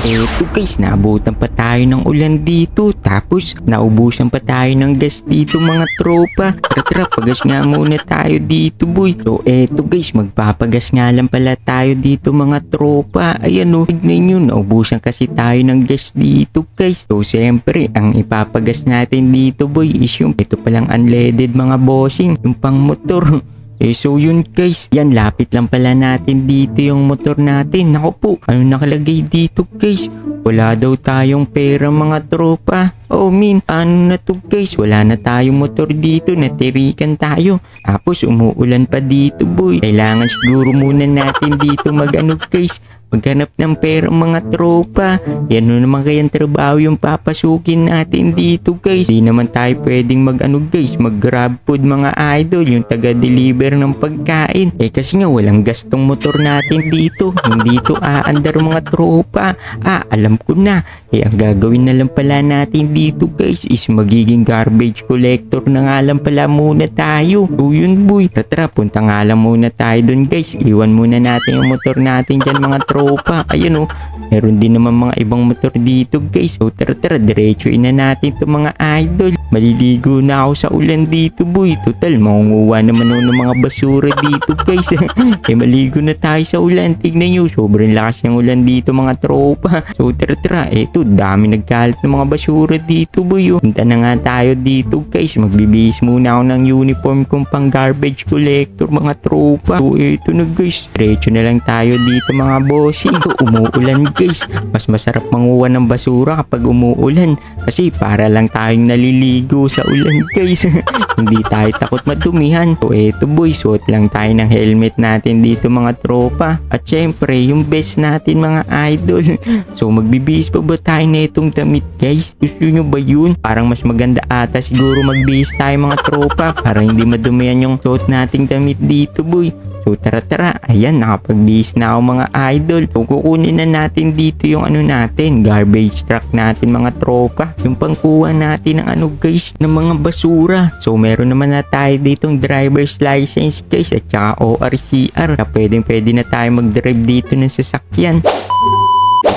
Eto guys, naabutan pa tayo ng ulan dito. Tapos, naubusan pa tayo ng gas dito mga tropa. Tara pagas nga muna tayo dito boy. So eto guys, magpapagas nga lang pala tayo dito mga tropa. Ayan o, tignan nyo, naubusan kasi tayo ng gas dito guys. So siyempre, ang ipapagas natin dito boy is yung ito palang unleaded mga bossing, yung pang motor. Eh so yun guys, yan lapit lang pala natin dito yung motor natin. Naku po, ano nakalagay dito guys? Wala daw tayong pera mga tropa. Oh min, ano na to guys? Wala na tayong motor dito, natirikan tayo. Tapos umuulan pa dito boy. Kailangan siguro muna natin dito mag ano guys, maghanap ng pera mga tropa. Yan no naman kayang trabaho yung papasukin natin dito guys. Di naman tayo pwedeng mag ano guys, mag grab food mga idol, yung taga-deliver ng pagkain. Eh kasi nga walang gastong motor natin dito. Hindi to aandar mga tropa. Ah, alam ko na. Eh ang gagawin na lang pala natin dito guys is magiging garbage collector na nga lang pala muna tayo. So yun boy. Tara, punta nga lang muna tayo dun guys. Iwan muna natin yung motor natin dyan mga tropa. Ayun oh. Meron din naman mga ibang motor dito guys. So tara tara, diretsuin na natin to mga idol. Maliligo na ako sa ulan dito boy. Total, makunguha naman ng mga basura dito guys. eh maligo na tayo sa ulan. Tignan nyo, sobrang lakas ng ulan dito mga tropa. So tara tara, eto dami nagkalat ng mga basura dito boy. Oh. Punta na nga tayo dito guys. Magbibihis muna ako ng uniform kong pang garbage collector mga tropa. So eto na guys, diretso na lang tayo dito mga bossing. So, umuulan guys. Mas masarap manguha ng basura kapag umuulan. Kasi para lang tayong naliligo sa ulan guys. Hindi tayo takot madumihan. So eto boy, suot lang tayo ng helmet natin dito mga tropa. At syempre, yung best natin mga idol. So magbibihis pa ba tayo na itong damit guys? Gusto nyo ba yun? Parang mas maganda ata siguro magbihis tayo mga tropa para hindi madumihan yung suot nating damit dito boy. So tara tara, ayan nakapagbihis na ako mga idol. So kukunin na natin dito yung ano natin, garbage truck natin mga tropa. Yung pangkuha natin ng ano guys, ng mga basura. So meron naman na tayo ditong driver's license guys at saka ORCR. Na pwedeng pwede na tayo mag-drive dito ng sasakyan.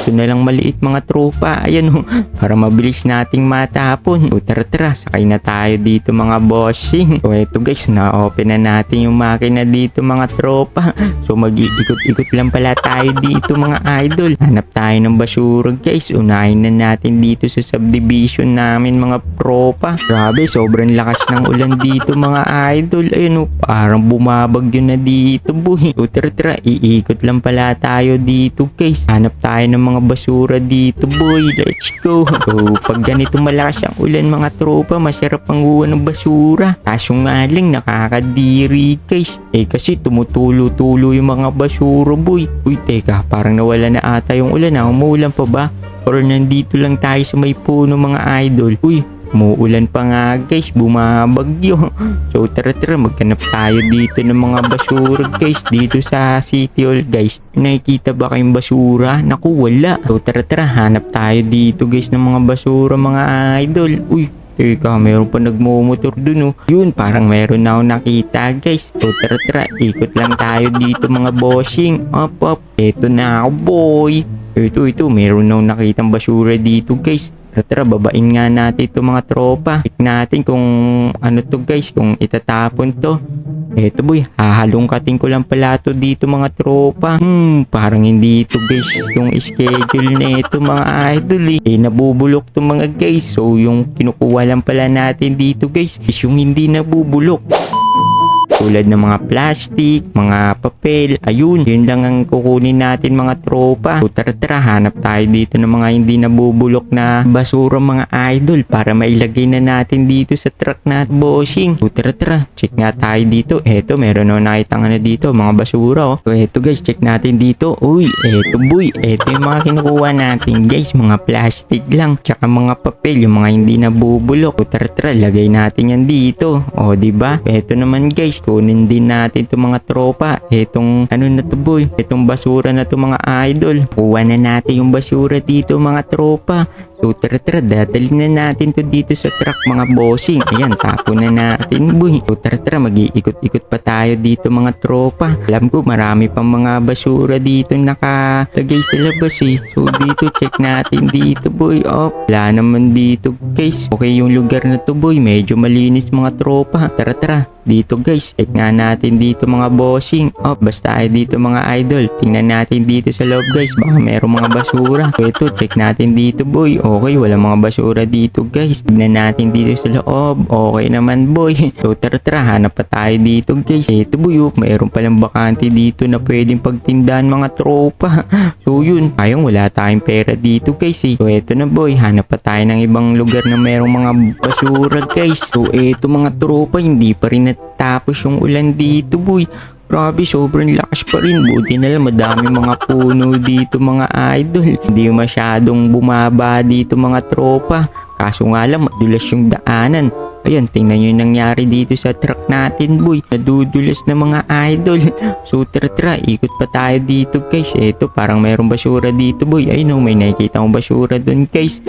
Ito na lang maliit mga tropa. Ayan o, para mabilis nating matapon. So tara tara, sakay na tayo dito mga bossing. So eto guys, na-open na natin yung makina dito mga tropa. So mag-iikot-ikot lang pala tayo dito mga idol. Hanap tayo ng basura guys. Unahin na natin dito sa subdivision namin mga tropa. Grabe, sobrang lakas ng ulan dito mga idol. Ayun o, parang bumabagyo na dito boy. So tara tara, iikot lang pala tayo dito guys. Hanap tayo ng mga basura dito boy. Let's go. So pag ganito malakas ang ulan mga tropa, masarap ang uwan ng basura. Kaso nga lang nakakadiri guys. Eh kasi tumutulo-tulo yung mga basura boy. Uy teka, parang nawala na ata yung ulan ha. Umuulan pa ba? Or nandito lang tayo sa may puno mga idol. Uy, Umuulan pa nga guys, bumabagyo. So tara tara, maghanap tayo dito ng mga basura guys dito sa City Hall guys. Nakikita ba kayong basura? Naku, wala. So tara tara, hanap tayo dito guys ng mga basura mga idol. Uy, Teka, meron pa nagmumotor dun oh. Yun, parang meron na ako nakita guys. So tara tara, ikot lang tayo dito mga bossing. Up up, eto na ako boy. Ito ito, meron na akong nakitang basura dito guys. Tara tara, babain nga natin ito mga tropa. Check natin kung ano to guys, kung itatapon to. Eto boy, hahalongkatin ko lang pala to dito mga tropa. Hmm, parang hindi ito guys yung schedule na ito mga idol eh. eh. nabubulok to mga guys. So yung kinukuha lang pala natin dito guys is yung hindi nabubulok. Tulad ng mga plastic, mga papel, ayun, yun lang ang kukunin natin mga tropa. So tara tara, hanap tayo dito ng mga hindi nabubulok na basura mga idol para mailagay na natin dito sa truck na bossing. So tara tara, check nga tayo dito. Eto, meron na nakita nga na dito, mga basura oh. So eto guys, check natin dito. Uy, eto boy, eto yung mga kinukuha natin guys, mga plastic lang, tsaka mga papel, yung mga hindi nabubulok. So tara tara, lagay natin yan dito. O, di ba? Eto naman guys, kunin din natin itong mga tropa. Etong ano na to boy, etong basura na to mga idol. Kuha na natin yung basura dito mga tropa. So tara tara, dadalhin na natin to dito sa truck mga bossing. Ayan, tapo na natin boy. So tara mag-iikot-ikot pa tayo dito mga tropa. Alam ko marami pang mga basura dito nakalagay sa labas eh. So dito, check natin dito boy. Oh, wala naman dito guys. Okay yung lugar na to boy. Medyo malinis mga tropa. Tara tara, dito guys, check nga natin dito mga bossing. Oh, basta ay dito mga idol. Tingnan natin dito sa loob guys. Baka merong mga basura. So ito, check natin dito boy. Okay, wala mga basura dito guys. Tingnan natin dito sa loob. Okay naman boy. So tara tara, hanap pa tayo dito guys. Ito boy, oh, mayroon palang bakante dito na pwedeng pagtindahan mga tropa. So yun, ayong wala tayong pera dito guys eh. So eto na boy, hanap pa tayo ng ibang lugar na merong mga basura guys. So eto mga tropa, hindi pa rin natapos yung ulan dito boy. Grabe, sobrang lakas pa rin. Buti na lang madami mga puno dito mga idol. Hindi masyadong bumaba dito mga tropa. Kaso nga lang, madulas yung daanan. Ayan, tingnan nyo yung nangyari dito sa truck natin, boy. Nadudulas na mga idol. So, tara, ikot pa tayo dito, guys. Eto, parang mayroong basura dito, boy. Ayun, oh, may nakikita akong basura dun, guys.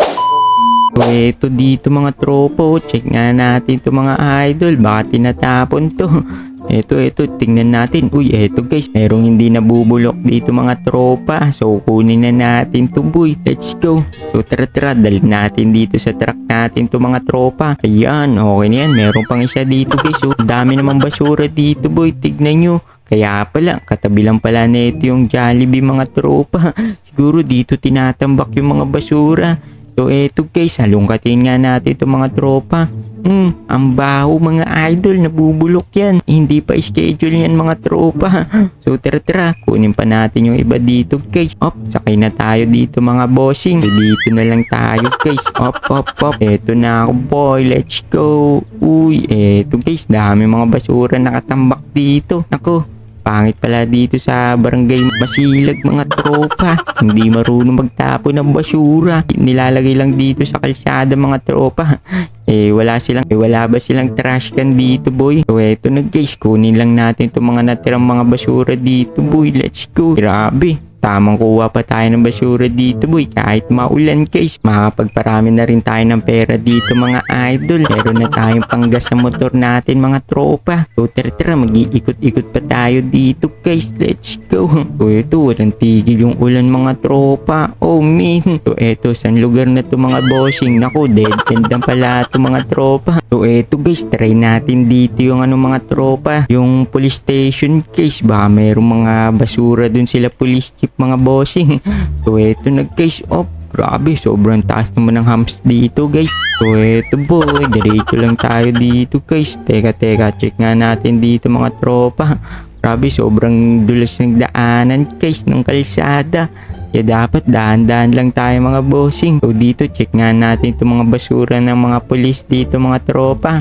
So, eto dito mga tropo. Check nga natin to mga idol. Baka tinatapon to. Eto, eto, tingnan natin. Uy, eto guys, merong hindi nabubulok dito mga tropa. So, kunin na natin to boy. Let's go. So, tara tara, dalhin natin dito sa truck natin to mga tropa. Ayan, okay na yan. Meron pang isa dito guys. So, dami naman basura dito boy. Tignan nyo. Kaya pala, katabi lang pala nito yung Jollibee mga tropa. Siguro dito tinatambak yung mga basura. So eto guys, halungkatin nga natin itong mga tropa. Hmm, ang baho mga idol, nabubulok yan. Hindi pa schedule yan mga tropa. So tara tara, kunin pa natin yung iba dito guys. Op, sakay na tayo dito mga bossing. So, dito na lang tayo guys. Op, op, op. Eto na ako boy, let's go. Uy, eto guys, dami mga basura nakatambak dito. Nako, Pangit pala dito sa barangay Masilag mga tropa. Hindi marunong magtapo ng basura. Nilalagay lang dito sa kalsada mga tropa. Eh wala silang, eh, wala ba silang trash can dito boy? So eto na guys, kunin lang natin itong mga natirang mga basura dito boy. Let's go. Grabe. Tamang kuha pa tayo ng basura dito boy kahit maulan guys. Makapagparami na rin tayo ng pera dito mga idol. Meron na tayong panggas sa motor natin mga tropa. So tara tara mag-iikot-ikot pa tayo dito guys. Let's go. So ito walang tigil yung ulan mga tropa. Oh man. So eto saan lugar na to mga bossing. Nako dead end pala to mga tropa. So eto guys try natin dito yung ano mga tropa. Yung police station guys. Baka mayroong mga basura dun sila police chief mga bossing. So eto na guys. Oh Grabe, sobrang taas naman ng humps dito guys. So eto boy, diretso lang tayo dito guys. Teka teka, check nga natin dito mga tropa. Grabe, sobrang dulas ng daanan guys ng kalsada. Kaya dapat dahan-dahan lang tayo mga bossing. So dito, check nga natin itong mga basura ng mga polis dito mga tropa.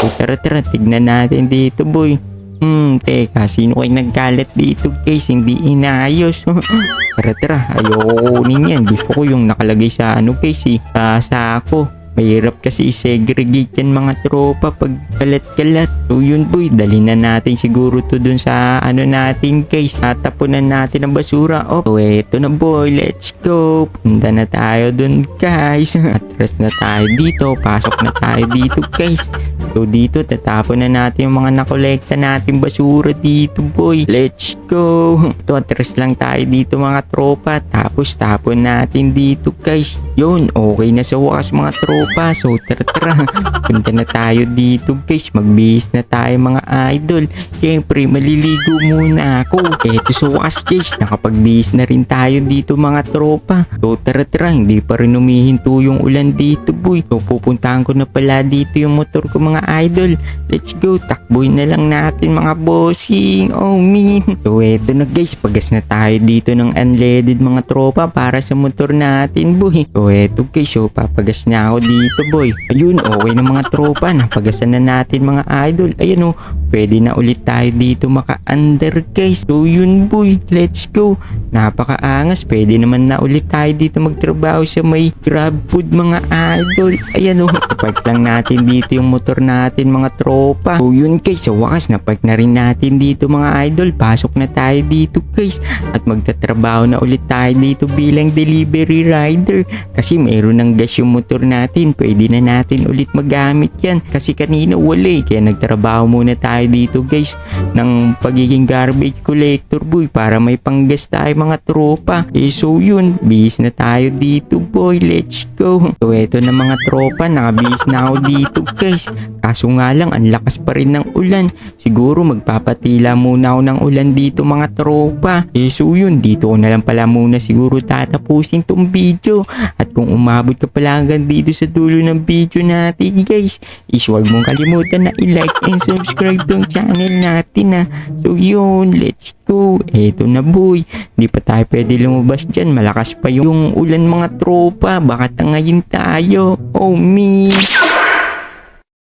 So tara tara, tignan natin dito boy. Hmm, teka, sino kayo nagkalat dito guys? Hindi inayos. tara tara, ayoko kunin yan. Gusto ko yung nakalagay sa ano guys eh, sa sako. Mahirap kasi i-segregate yan mga tropa pag kalat-kalat. So yun boy, dali na natin siguro to dun sa ano natin guys. Tatapunan natin ang basura. Oh, so eto na boy, let's go. Punta na tayo dun guys. Atras na tayo dito. Pasok na tayo dito guys. So dito, tatapon na natin yung mga nakolekta natin basura dito boy. Let's go. Ito, atras lang tayo dito mga tropa. Tapos tapon natin dito guys. Yun, okay na sa wakas mga tropa. So tara tara. Punta na tayo dito guys. Magbihis na tayo mga idol. Siyempre, maliligo muna ako. Eto sa wakas guys, nakapagbihis na rin tayo dito mga tropa. So tara tara, hindi pa rin umihinto yung ulan dito boy. So pupuntahan ko na pala dito yung motor ko mga idol. Let's go, takboy na lang natin mga bossing. Oh man. So eto na guys, pagas na tayo dito ng unleaded mga tropa para sa motor natin boy. So eto guys, so papagas na ako dito boy. Ayun, okay na mga tropa, napagasan na natin mga idol. Ayun oh, pwede na ulit tayo dito maka-under guys. So yun boy, let's go. Napakaangas, pwede naman na ulit tayo dito magtrabaho sa may grab food mga idol. Ayan oh, park lang natin dito yung motor natin mga tropa. So yun guys, sa wakas na park na rin natin dito mga idol. Pasok na na tayo dito guys. At magtatrabaho na ulit tayo dito bilang delivery rider. Kasi mayroon ng gas yung motor natin. Pwede na natin ulit magamit yan. Kasi kanina wala eh. Kaya nagtrabaho muna tayo dito guys ng pagiging garbage collector boy para may panggas tayo mga tropa. Eh so yun. Bis na tayo dito boy. Let's go. So eto na mga tropa. Nakabihis na ako dito guys. Kaso nga lang ang lakas pa rin ng ulan. Siguro magpapatila muna ako ng ulan dito mga tropa. Eh so yun dito ko na lang pala muna siguro tatapusin tong video. At kung umabot ka pala hanggang dito sa dulo ng video natin guys is huwag mong kalimutan na i-like and subscribe tong channel natin ha. So yun let's go. Eto na boy. Di pa tayo pwede lumabas dyan. Malakas pa yung ulan mga tropa. Baka tangayin tayo. Oh me